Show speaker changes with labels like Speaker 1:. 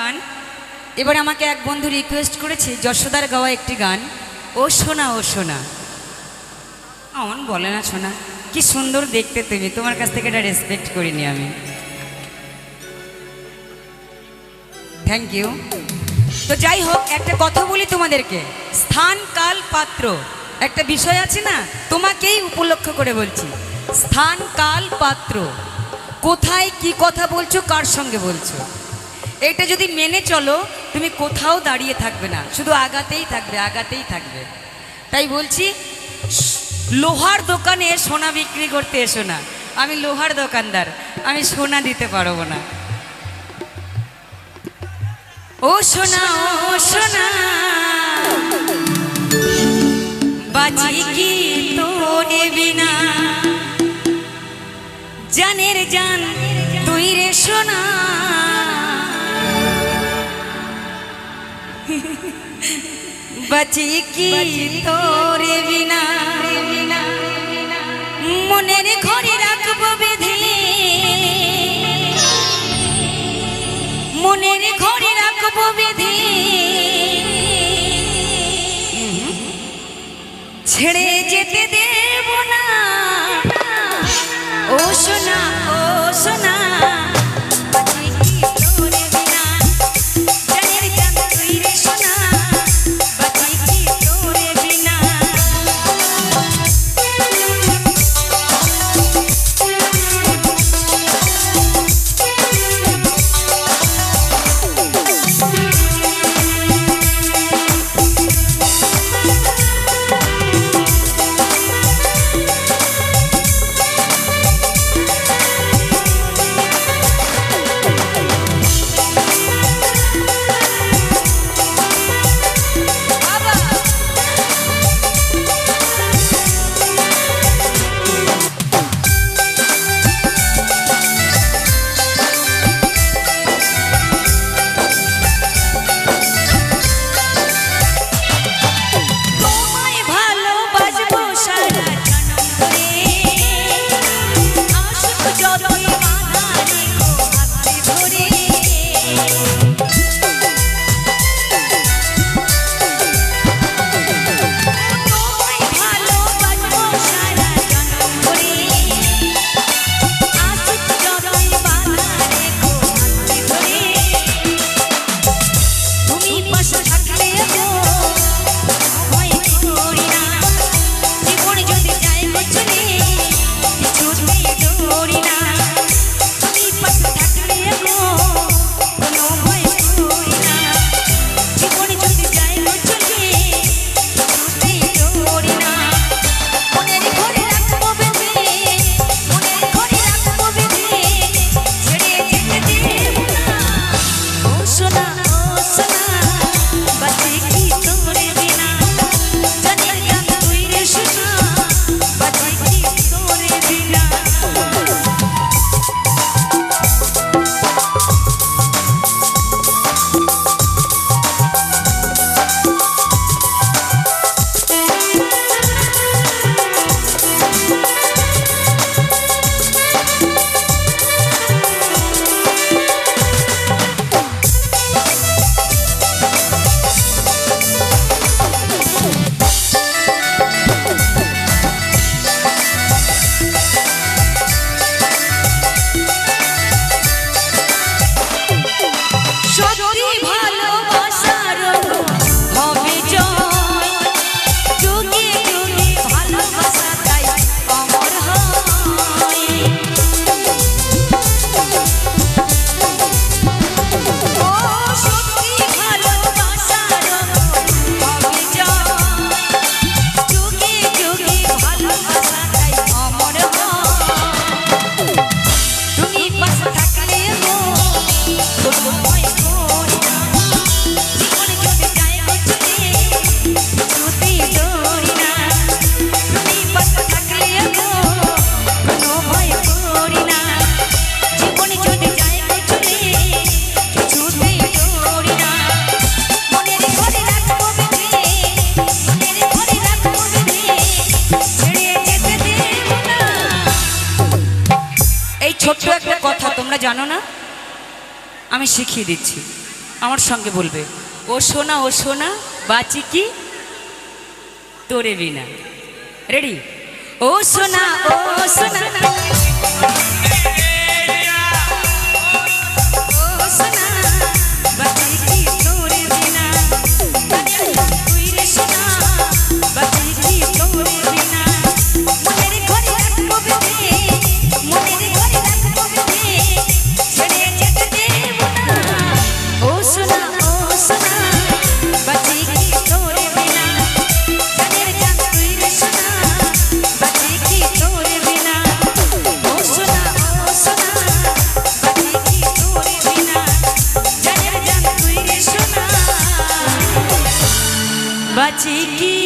Speaker 1: গান। এবার আমাকে এক বন্ধু রিকোয়েস্ট করেছে, যশোদার গাওয়া একটি গান। ও শোনা ও শোনা অমন বলে না শোনা কি সুন্দর দেখতে তুমি, তোমার কাছ থেকে এটা রেসপেক্ট করিনি আমি। থ্যাংক ইউ তো যাই হোক, একটা কথা বলি তোমাদেরকে। স্থান, কাল, পাত্র। একটা বিষয় আছে না, তোমাকেই উপলক্ষ করে বলছি। স্থান, কাল, পাত্র। কোথায়, কি কথা বলছো, কার সঙ্গে বলছো? এটা যদি মেনে চলো, তুমি কোথাও দাঁড়িয়ে থাকবে না। শুধু আগাতেই থাকবে আগাতেই থাকবে। তাই বলছি, লোহার দোকানে সোনা বিক্রি করতে এসো না। আমি লোহার দোকানদার, আমি সোনা দিতে পারব না। ও সোনা ও সোনা, বাজি কি তোরে বিনা? জানের জান, তুই রে সোনা। বাজি কি তোরে বিনা মনের ঘরে রাখব বেঁধে। মনের ঘরে রাখব বেঁধে। ছেড়ে যেতে দেব Keep my shit. জানো না? আমি শিখিয়ে দিচ্ছি।
Speaker 2: আমার সঙ্গে বলবে, ও সোনা ও সোনা, বাঁচি কি? তোরে বিনা। রেডি ও সোনা ও সোনা কাছে কি